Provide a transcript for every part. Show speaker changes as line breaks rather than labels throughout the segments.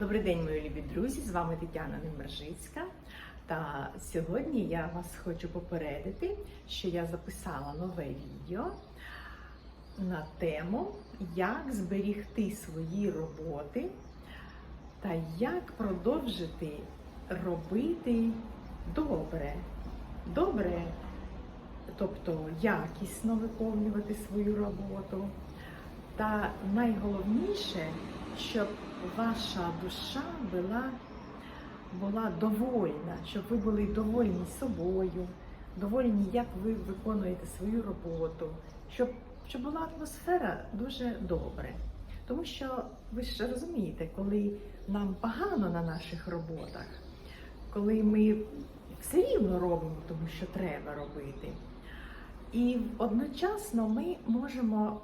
Добрий день, мої любі друзі! З вами Тетяна Немержицька. Та сьогодні я вас хочу попередити, що я записала нове відео на тему, як зберігти свої роботи та як продовжити робити добре. Добре, тобто якісно виконувати свою роботу. Та найголовніше, щоб ваша душа була, була довольна, щоб ви були довольні собою, довольні, як ви виконуєте свою роботу, щоб, щоб була атмосфера дуже добре. Тому що ви ж розумієте, коли нам погано на наших роботах, коли ми все рівно робимо, тому що треба робити. І одночасно ми можемо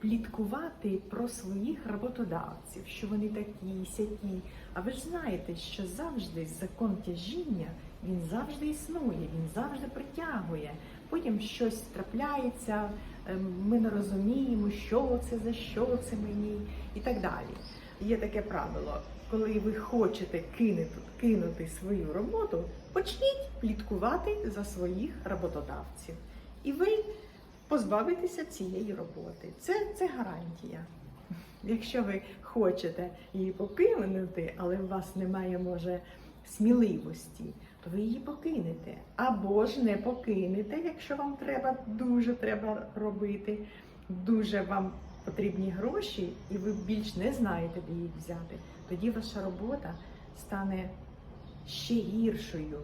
пліткувати про своїх роботодавців, що вони такі, сякі. А ви ж знаєте, що завжди закон тяжіння він завжди існує, він завжди притягує. Потім щось трапляється, е, ми не розуміємо, що це за що це мені, і так далі. Є таке правило. Коли ви хочете кинути, кинути свою роботу, почніть пліткувати за своїх роботодавців. І ви позбавитеся цієї роботи. Це, це гарантія. Якщо ви хочете її покинути, але у вас немає, може, сміливості, то ви її покинете. Або ж не покинете, якщо вам треба, дуже треба робити, дуже вам потрібні гроші, і ви більш не знаєте, де їх взяти. Тоді ваша робота стане ще гіршою.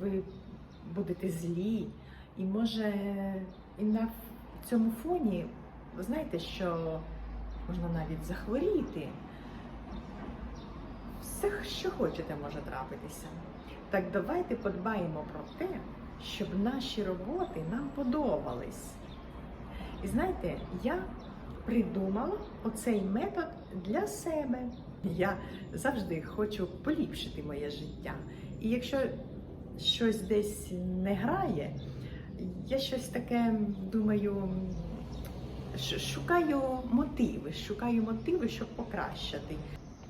Ви будете злі. І може і на цьому фоні, ви знаєте, що можна навіть захворіти. Все, що хочете, може трапитися. Так давайте подбаємо про те, щоб наші роботи нам подобались. І знаєте, я придумала оцей метод для себе. Я завжди хочу поліпшити моє життя. І якщо щось десь не грає, я щось таке думаю, шукаю мотиви, шукаю мотиви, щоб покращити.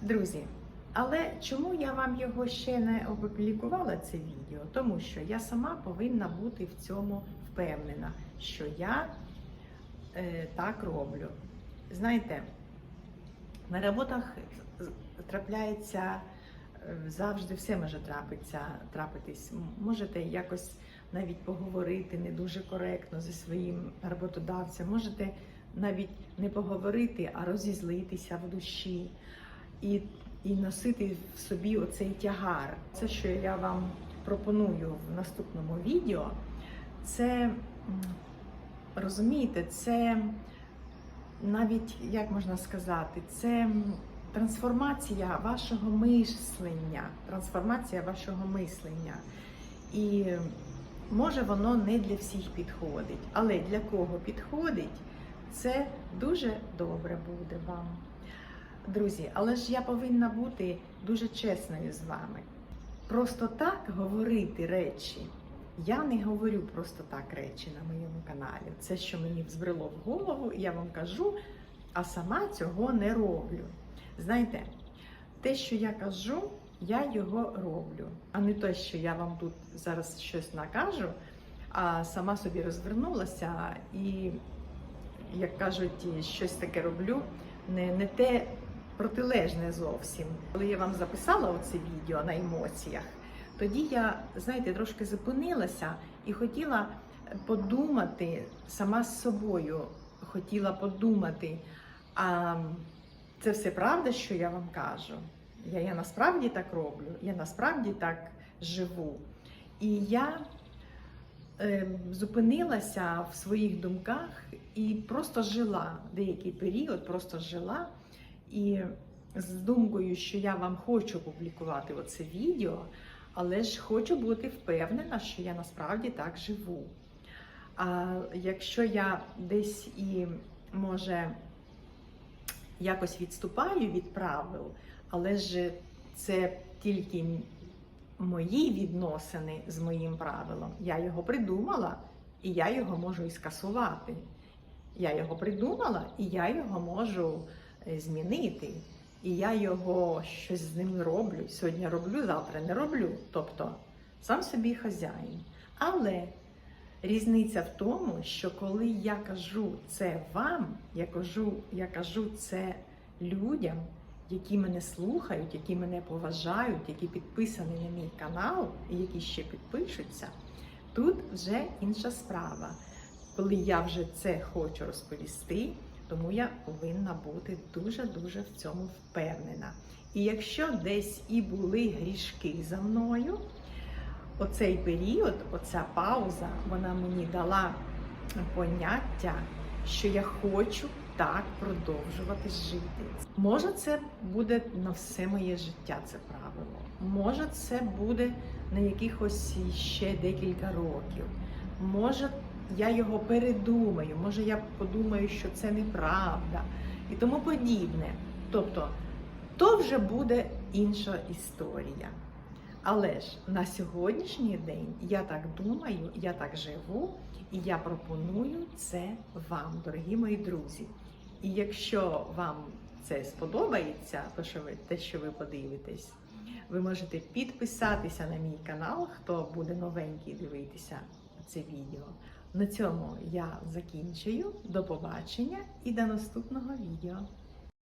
Друзі, але чому я вам його ще не опублікувала, це відео? Тому що я сама повинна бути в цьому впевнена, що я е, так роблю. Знаєте, на роботах трапляється е, завжди все може трапитися, трапитись. Можете якось навіть поговорити не дуже коректно зі своїм роботодавцем. Можете навіть не поговорити, а розізлитися в душі і, і носити в собі оцей тягар. Це, що я вам пропоную в наступному відео, це розумієте, це навіть як можна сказати, це трансформація вашого мислення, трансформація вашого мислення. І може воно не для всіх підходить, але для кого підходить, це дуже добре буде вам. Друзі, але ж я повинна бути дуже чесною з вами. Просто так говорити речі. Я не говорю просто так речі на моєму каналі. Це, що мені взбрело в голову, я вам кажу, а сама цього не роблю. Знаєте, те, що я кажу, я його роблю, а не те, що я вам тут зараз щось накажу, а сама собі розвернулася і, як кажуть, щось таке роблю, не, не те протилежне зовсім. Коли я вам записала оце відео на емоціях, тоді я, знаєте, трошки зупинилася і хотіла подумати сама з собою, хотіла подумати, а це все правда, що я вам кажу. Я, я насправді так роблю, я насправді так живу. І я е, зупинилася в своїх думках і просто жила деякий період, просто жила. І з думкою, що я вам хочу публікувати оце відео, але ж хочу бути впевнена, що я насправді так живу. А якщо я десь і може якось відступаю від правил, але ж це тільки мої відносини з моїм правилом. Я його придумала, і я його можу і скасувати. Я його придумала, і я його можу е, змінити. і я його щось з ним роблю. Сьогодні роблю, завтра не роблю. Тобто сам собі хазяїн. Але різниця в тому, що коли я кажу це вам, я кажу, я кажу це людям, які мене слухають, які мене поважають, які підписані на мій канал і які ще підпишуться, тут вже інша справа. Коли я вже це хочу розповісти, тому я повинна бути дуже-дуже в цьому впевнена. І якщо десь і були грішки за мною, оцей період, оця пауза, вона мені дала поняття, що я хочу так продовжувати жити. Може, це буде на все моє життя це правило. Може, це буде на якихось ще декілька років. Може, я його передумаю, може, я подумаю, що це неправда і тому подібне. Тобто, то вже буде інша історія. Але ж на сьогоднішній день я так думаю, я так живу, і я пропоную це вам, дорогі мої друзі. І якщо вам це сподобається, то що ви те, що ви подивитесь, ви можете підписатися на мій канал, хто буде новенький дивитися це відео. На цьому я закінчую. До побачення і до наступного відео.